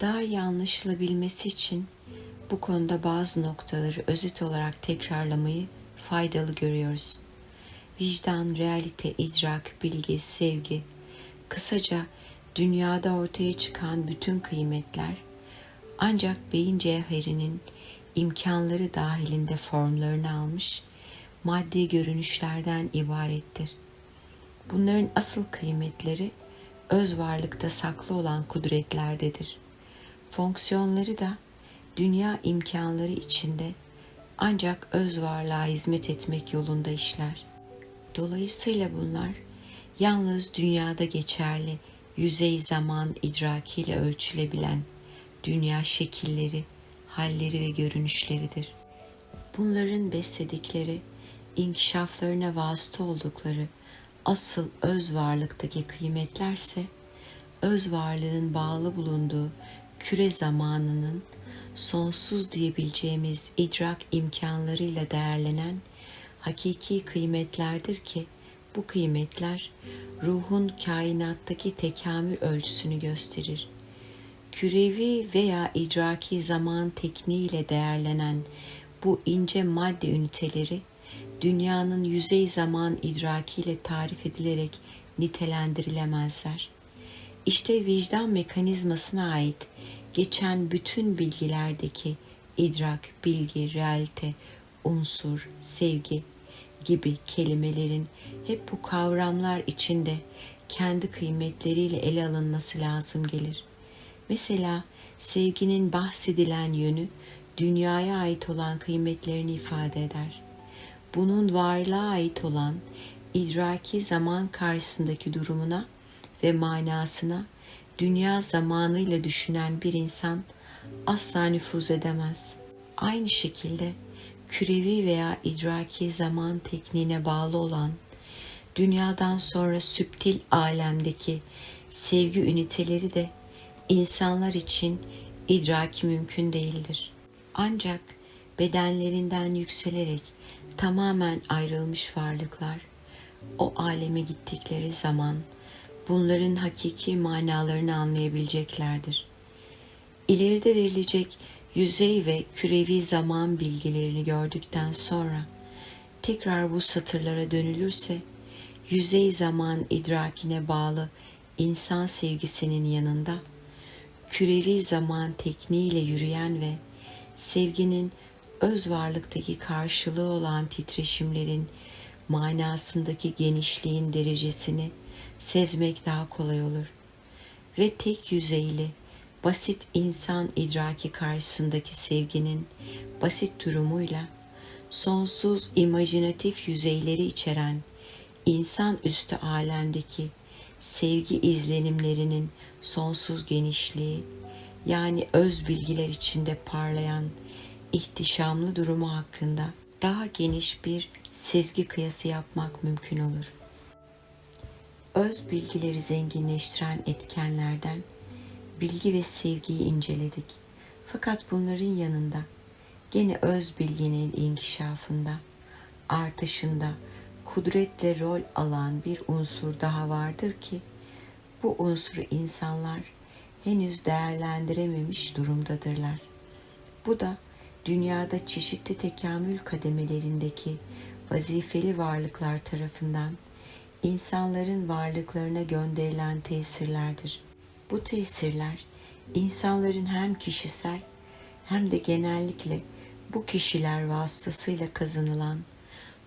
Daha iyi anlaşılabilmesi için bu konuda bazı noktaları özet olarak tekrarlamayı faydalı görüyoruz. Vicdan, realite, idrak, bilgi, sevgi, kısaca dünyada ortaya çıkan bütün kıymetler ancak beyin cevherinin imkanları dahilinde formlarını almış maddi görünüşlerden ibarettir. Bunların asıl kıymetleri öz varlıkta saklı olan kudretlerdedir. Fonksiyonları da dünya imkanları içinde ancak öz varlığa hizmet etmek yolunda işler. Dolayısıyla bunlar yalnız dünyada geçerli yüzey zaman idrakiyle ölçülebilen dünya şekilleri, halleri ve görünüşleridir. Bunların besledikleri, inkişaflarına vasıta oldukları asıl öz varlıktaki kıymetlerse, öz varlığın bağlı bulunduğu küre zamanının sonsuz diyebileceğimiz idrak imkanlarıyla değerlenen hakiki kıymetlerdir ki bu kıymetler ruhun kainattaki tekamül ölçüsünü gösterir. Kürevi veya idraki zaman tekniğiyle değerlenen bu ince madde üniteleri dünyanın yüzey zaman idrakiyle tarif edilerek nitelendirilemezler. İşte vicdan mekanizmasına ait geçen bütün bilgilerdeki idrak, bilgi, realite, unsur, sevgi gibi kelimelerin hep bu kavramlar içinde kendi kıymetleriyle ele alınması lazım gelir. Mesela sevginin bahsedilen yönü dünyaya ait olan kıymetlerini ifade eder. Bunun varlığa ait olan idraki zaman karşısındaki durumuna ve manasına dünya zamanıyla düşünen bir insan asla nüfuz edemez. Aynı şekilde kürevi veya idraki zaman tekniğine bağlı olan dünyadan sonra süptil alemdeki sevgi üniteleri de insanlar için idraki mümkün değildir. Ancak bedenlerinden yükselerek tamamen ayrılmış varlıklar o aleme gittikleri zaman bunların hakiki manalarını anlayabileceklerdir. İleride verilecek yüzey ve kürevi zaman bilgilerini gördükten sonra tekrar bu satırlara dönülürse yüzey zaman idrakine bağlı insan sevgisinin yanında kürevi zaman tekniğiyle yürüyen ve sevginin öz varlıktaki karşılığı olan titreşimlerin manasındaki genişliğin derecesini sezmek daha kolay olur. Ve tek yüzeyli, basit insan idraki karşısındaki sevginin basit durumuyla sonsuz imajinatif yüzeyleri içeren insan üstü alemdeki sevgi izlenimlerinin sonsuz genişliği yani öz bilgiler içinde parlayan ihtişamlı durumu hakkında daha geniş bir sezgi kıyası yapmak mümkün olur. Öz bilgileri zenginleştiren etkenlerden bilgi ve sevgiyi inceledik. Fakat bunların yanında gene öz bilginin inkişafında, artışında kudretle rol alan bir unsur daha vardır ki bu unsuru insanlar henüz değerlendirememiş durumdadırlar. Bu da dünyada çeşitli tekamül kademelerindeki vazifeli varlıklar tarafından insanların varlıklarına gönderilen tesirlerdir. Bu tesirler insanların hem kişisel hem de genellikle bu kişiler vasıtasıyla kazanılan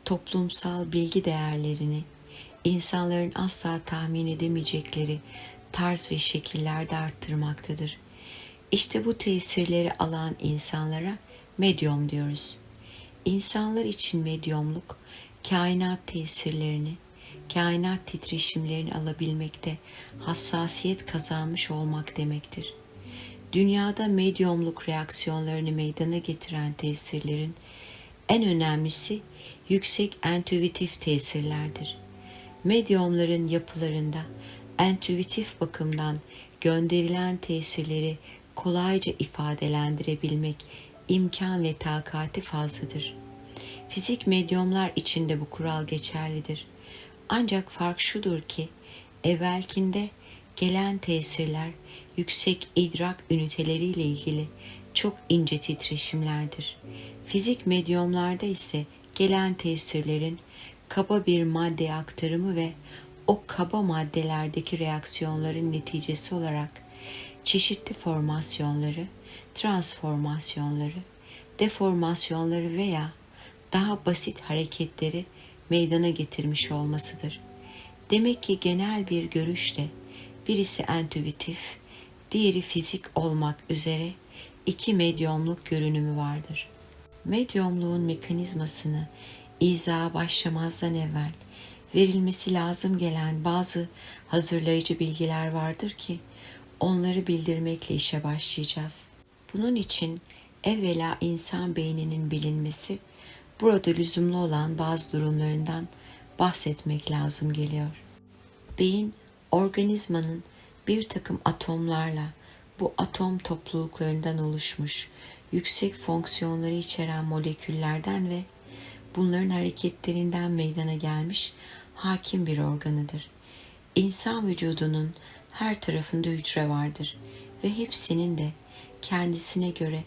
toplumsal bilgi değerlerini insanların asla tahmin edemeyecekleri tarz ve şekillerde arttırmaktadır. İşte bu tesirleri alan insanlara medyum diyoruz. İnsanlar için medyumluk kainat tesirlerini, kainat titreşimlerini alabilmekte hassasiyet kazanmış olmak demektir. Dünyada medyumluk reaksiyonlarını meydana getiren tesirlerin en önemlisi yüksek entüitif tesirlerdir. Medyumların yapılarında entüitif bakımdan gönderilen tesirleri kolayca ifadelendirebilmek imkan ve takati fazladır. Fizik medyumlar için de bu kural geçerlidir. Ancak fark şudur ki evvelkinde gelen tesirler yüksek idrak üniteleriyle ilgili çok ince titreşimlerdir. Fizik medyumlarda ise gelen tesirlerin kaba bir madde aktarımı ve o kaba maddelerdeki reaksiyonların neticesi olarak çeşitli formasyonları, transformasyonları, deformasyonları veya daha basit hareketleri meydana getirmiş olmasıdır. Demek ki genel bir görüşle birisi entüitif, diğeri fizik olmak üzere iki medyumluk görünümü vardır. Medyumluğun mekanizmasını izaha başlamazdan evvel verilmesi lazım gelen bazı hazırlayıcı bilgiler vardır ki onları bildirmekle işe başlayacağız. Bunun için evvela insan beyninin bilinmesi, burada lüzumlu olan bazı durumlarından bahsetmek lazım geliyor. Beyin, organizmanın bir takım atomlarla bu atom topluluklarından oluşmuş yüksek fonksiyonları içeren moleküllerden ve bunların hareketlerinden meydana gelmiş hakim bir organıdır. İnsan vücudunun her tarafında hücre vardır ve hepsinin de kendisine göre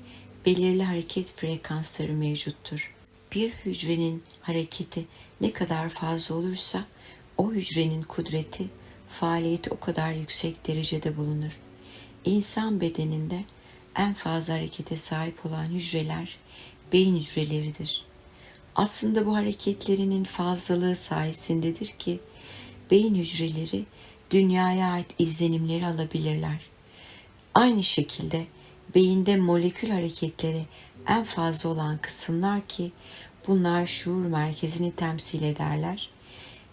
belirli hareket frekansları mevcuttur. Bir hücrenin hareketi ne kadar fazla olursa o hücrenin kudreti, faaliyeti o kadar yüksek derecede bulunur. İnsan bedeninde en fazla harekete sahip olan hücreler beyin hücreleridir. Aslında bu hareketlerinin fazlalığı sayesindedir ki beyin hücreleri dünyaya ait izlenimleri alabilirler. Aynı şekilde beyinde molekül hareketleri en fazla olan kısımlar ki bunlar şuur merkezini temsil ederler.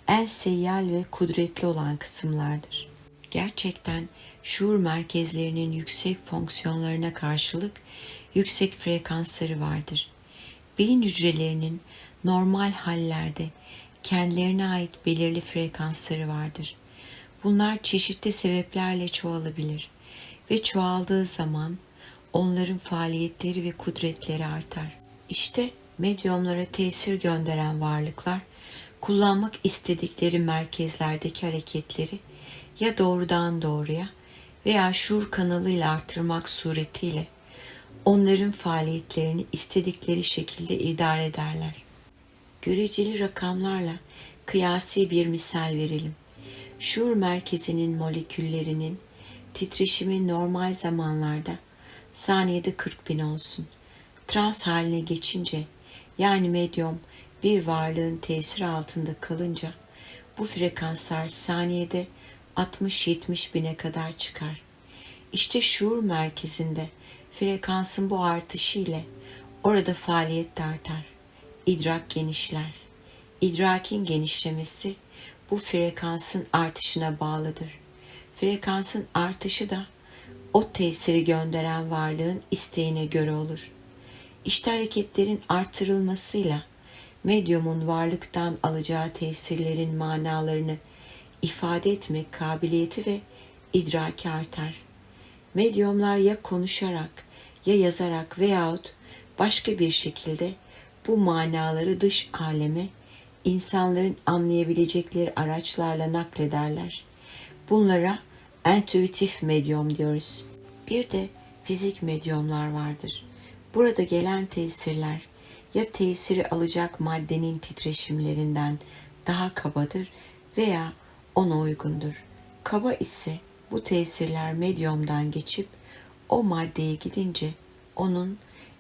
En seyyal ve kudretli olan kısımlardır. Gerçekten şuur merkezlerinin yüksek fonksiyonlarına karşılık yüksek frekansları vardır. Beyin hücrelerinin normal hallerde kendilerine ait belirli frekansları vardır. Bunlar çeşitli sebeplerle çoğalabilir ve çoğaldığı zaman onların faaliyetleri ve kudretleri artar. İşte medyumlara tesir gönderen varlıklar kullanmak istedikleri merkezlerdeki hareketleri ya doğrudan doğruya veya şuur kanalıyla artırmak suretiyle onların faaliyetlerini istedikleri şekilde idare ederler. Göreceli rakamlarla kıyasi bir misal verelim. Şuur merkezinin moleküllerinin titreşimi normal zamanlarda saniyede 40 bin olsun. Trans haline geçince yani medyum bir varlığın tesiri altında kalınca bu frekanslar saniyede 60-70 bine kadar çıkar. İşte şuur merkezinde frekansın bu artışı ile orada faaliyet de artar. İdrak genişler. İdrakin genişlemesi bu frekansın artışına bağlıdır. Frekansın artışı da o tesiri gönderen varlığın isteğine göre olur. İşte hareketlerin artırılmasıyla medyumun varlıktan alacağı tesirlerin manalarını ifade etmek kabiliyeti ve idraki artar. Medyumlar ya konuşarak ya yazarak veyahut başka bir şekilde bu manaları dış aleme insanların anlayabilecekleri araçlarla naklederler. Bunlara entüitif medyum diyoruz. Bir de fizik medyumlar vardır. Burada gelen tesirler ya tesiri alacak maddenin titreşimlerinden daha kabadır veya ona uygundur. Kaba ise bu tesirler medyumdan geçip o maddeye gidince onun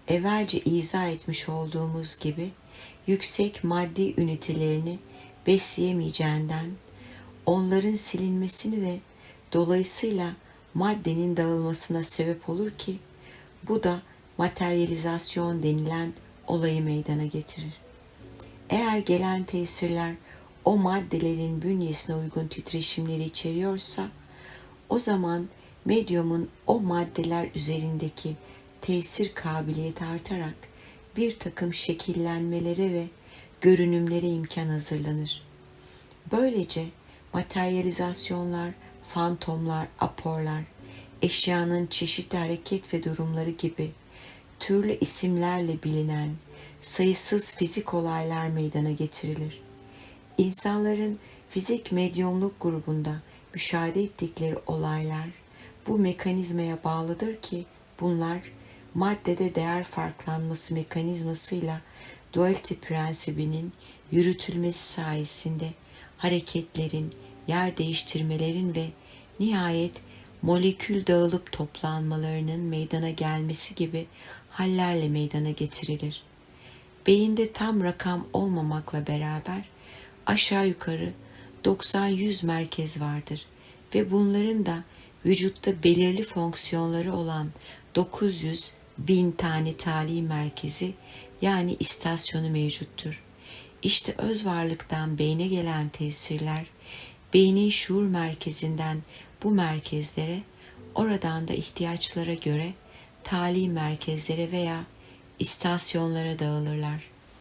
evvelce izah etmiş olduğumuz gibi yüksek maddi ünitelerini besleyemeyeceğinden onların silinmesini ve dolayısıyla maddenin dağılmasına sebep olur ki bu da materyalizasyon denilen olayı meydana getirir. Eğer gelen tesirler o maddelerin bünyesine uygun titreşimleri içeriyorsa o zaman medyumun o maddeler üzerindeki tesir kabiliyeti artarak bir takım şekillenmelere ve görünümlere imkan hazırlanır. Böylece materyalizasyonlar, fantomlar, aporlar, eşyanın çeşitli hareket ve durumları gibi türlü isimlerle bilinen sayısız fizik olaylar meydana getirilir. İnsanların fizik medyumluk grubunda müşahede ettikleri olaylar bu mekanizmaya bağlıdır ki bunlar maddede değer farklanması mekanizmasıyla duality prensibinin yürütülmesi sayesinde hareketlerin, yer değiştirmelerin ve nihayet molekül dağılıp toplanmalarının meydana gelmesi gibi hallerle meydana getirilir. Beyinde tam rakam olmamakla beraber aşağı yukarı 90-100 merkez vardır ve bunların da vücutta belirli fonksiyonları olan 900 bin tane tali merkezi yani istasyonu mevcuttur. İşte öz varlıktan beyne gelen tesirler, beynin şuur merkezinden bu merkezlere, oradan da ihtiyaçlara göre tali merkezlere veya istasyonlara dağılırlar.